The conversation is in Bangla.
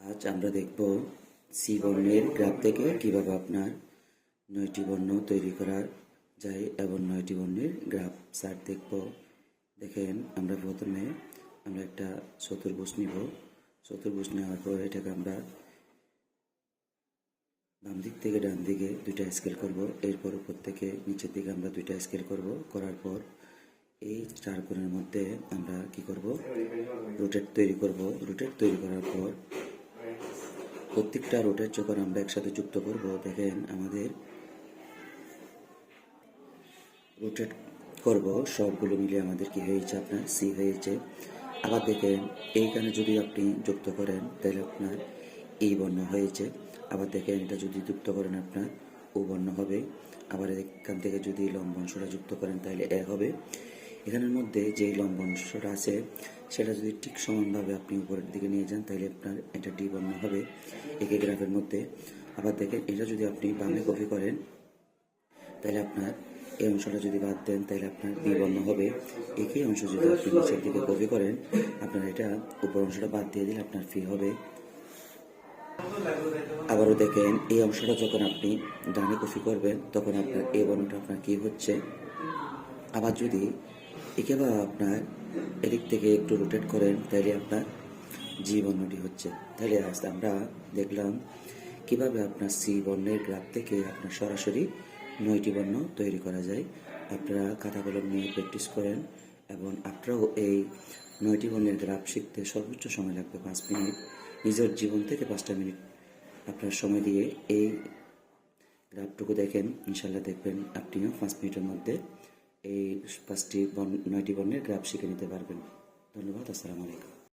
আজ আমরা দেখব সি বর্ণের গ্রাফ থেকে কীভাবে আপনার নয়টি বর্ণ তৈরি করা যায় এবং নয়টি বর্ণের গ্রাফ চার্ট দেখব। দেখেন, আমরা প্রথমে আমরা একটা চতুর্ভুজ নিব। চতুর্ভুজ নেওয়ার পর এটাকে আমরা বাম দিক থেকে ডান দিকে দুইটা স্কেল করব। এরপর উপর থেকে নিচের দিকে আমরা দুইটা স্কেল করব। করার পর এই চার কোণের মধ্যে আমরা কি করব? রোটেট তৈরি করব। রোটেট তৈরি করার পর প্রত্যেকটা রোটেট যখন আমরা একসাথে যুক্ত করব, দেখেন আমাদের রোটেট করব, সবগুলো মিলে আমাদের কি হয়েছে? আপনার সি হয়েছে। আবার দেখেন, এইখানে যদি আপনি যুক্ত করেন, তাহলে আপনার এই বর্ণ হয়েছে। আবার দেখেন, এটা যদি যুক্ত করেন, আপনার ও বর্ণ হবে। আবার এখান থেকে যদি লম্ব অংশটা যুক্ত করেন, তাহলে এ হবে। এখানের মধ্যে যে লম্ব অংশটা আছে, সেটা যদি ঠিক সমানভাবে আপনি উপরের দিকে নিয়ে যান, তাহলে আপনার এটা ডি বর্ণ হবে একই গ্রাফের মধ্যে। আবার দেখেন, এটা যদি আপনি বামে কপি করেন, তাহলে আপনার এই অংশটা যদি বাদ দেন, তাহলে আপনার বি বর্ণ হবে। একই অংশ যদি আপনি নিচের দিকে কপি করেন, আপনার এটা উপর অংশটা বাদ দিয়ে দিলে আপনার ফি হবে। আবারও দেখেন, এই অংশটা যখন আপনি ডানে কপি করবেন, তখন আপনার এই বর্ণটা আপনার কি হচ্ছে? আবার যদি বা আপনার এদিক থেকে একটু রোটেট করেন তাহলে আপনার জি বর্ণটি হচ্ছে। তাহলে আজ আমরা দেখলাম কীভাবে আপনার সি বর্ণের গ্রাফ থেকে আপনার সরাসরি নয়টি বর্ণ তৈরি করা যায়। আপনারা খাতা কলম নিয়ে প্র্যাকটিস করেন এবং আপনারাও এই নয়টি বর্ণের গ্রাফ শিখতে সর্বোচ্চ সময় লাগবে পাঁচ মিনিট। নিজের জীবন থেকে পাঁচটা মিনিট আপনার সময় দিয়ে এই গ্রাফটুকু দেখেন ইনশাল্লাহ দেখবেন আপনিও পাঁচ মিনিটের মধ্যে এই পাঁচটি নয়টি বর্ণের গ্রাফ শিখে নিতে পারবেন। ধন্যবাদ আসসালামু আলাইকুম।